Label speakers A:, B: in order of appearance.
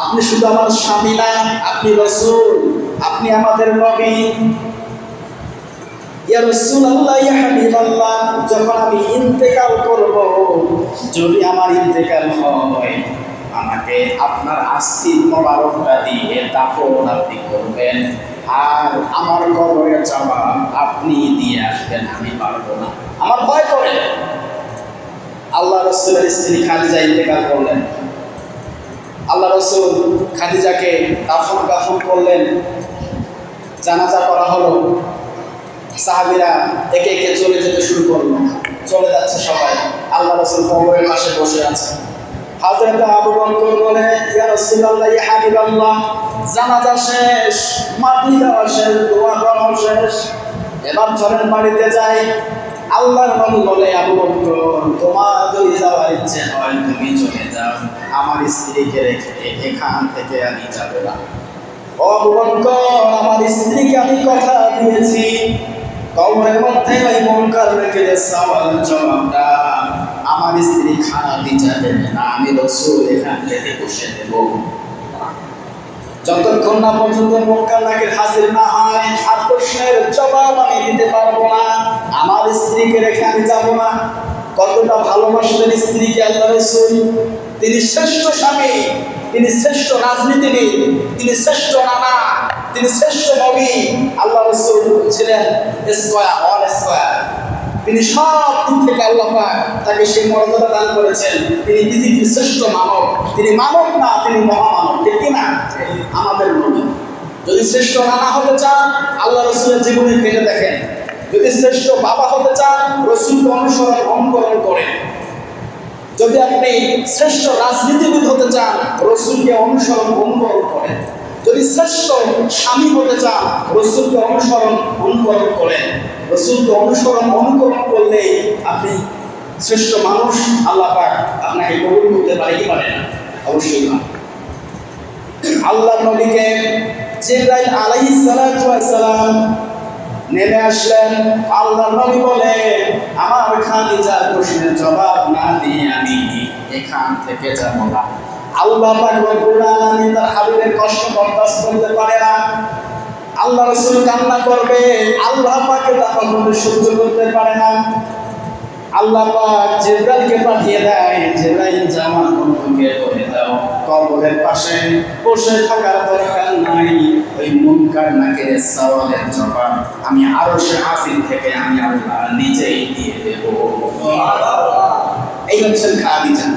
A: আপনি শুধু আমার স্বামী না, আপনি রসুল, আপনি আমাদের নবী। ইন্তেকাল যদি আমার ইন্তেকাল হয়, আমাকে আপনার দিয়ে আপনি করবেন, আর আমার আপনি দিয়ে আসবেন, আমি পারব না। আমার ভয় করে। আল্লাহ রসুলের স্ত্রী খাদিজা ইন্তেকাল করলেন। আল্লাহ রসুল খাদিজাকে দাফন কাফন করলেন। জানাজা করা হলো। সাহাবিরা একে একে চলে যেতে শুরু করল। চলে যাচ্ছে সবাই। আল্লাহ রসুল কবরের পাশে বসে আছে। হাজরত আবু বলে, ইয়া রাসূলুল্লাহ শেষ, মাটি এবার চলেন বাড়িতে যাই। আল্লাহর নবী বলে, আবু বকর, তোমার যাওয়ার ইচ্ছে হয়, তুমি চলে যাও। আমার স্ত্রীকে রেখে এখান থেকে আমি যাব না। বকর আমার স্ত্রীকে আমি কথা দিয়েছি। কবরের মধ্যে ওই মনকার রেখে সওয়াল জবাবটা, আমার স্ত্রী খানা দিতে না, আমি রসুল এখান থেকে বসে দেব যতক্ষণ না পর্যন্ত মনকার নাকি হাজির না হয়, আর প্রশ্নের জবাব আমি দিতে পারব না, আমার স্ত্রীকে রেখে আমি যাব না। কতটা ভালোবাসলেন স্ত্রীকে আল্লাহ রসুল? তিনি শ্রেষ্ঠ স্বামী, তিনি শ্রেষ্ঠ রাজনীতিবিদ, তিনি শ্রেষ্ঠ নানা তিনি শ্রেষ্ঠ নবী। আল্লাহ রসুল ছিলেন স্কোয়ার, অল স্কোয়ার। তিনি সব দিক থেকে আল্লাহ তাকে সেই মর্যাদা দান করেছেন। তিনি পৃথিবীর শ্রেষ্ঠ মানব, তিনি মানব না, তিনি মহামানব, ঠিক কিনা? আমাদের নবী যদি শ্রেষ্ঠ নানা হতে চান, আল্লাহ রসুলের জীবনে ফেলে দেখেন। যদি শ্রেষ্ঠ বাবা হতে চান রসুলকে অনুসরণ অনুকরণ করেন। যদি আপনি শ্রেষ্ঠ রাজনীতিবিদ হতে চান, রসুলকে অনুসরণ অনুকরণ করেন। যদি শ্রেষ্ঠ স্বামী হতে চান, রসুলকে অনুসরণ অনুকরণ করেন। রসুলকে অনুসরণ অনুকরণ করলেই আপনি শ্রেষ্ঠ মানুষ, আল্লাহ পাক আপনাকে কবুল করতে পারে পারে না? অবশ্যই না আল্লাহ নবীকে জিব্রাইল আলাইহিস সালাতু নেমে আসলেন। আল্লাহ নবী বলে, আমার খাদিজার প্রশ্নের জবাব না দিয়ে আমি এখান থেকে যাব না। আল্লাহ তার হাবিবের কষ্ট বরদাস্ত করতে পারে না। আল্লাহ কান্না করবে, আল্লাহ পাকে তা কখনো সহ্য করতে পারে না। আল্লাহ পাক পাঠিয়ে দেয়, জিব্রাইল জামান বন্ধুকে বলে দাও, কবরের পাশে বসে থাকার দরকার নাই। মুনকার নাকিরের সওয়ালের জবাব আমি আরও সে হাসিল থেকে আমি আল্লাহ নিজেই দিয়ে দেব। এই হচ্ছেন খাদিজা।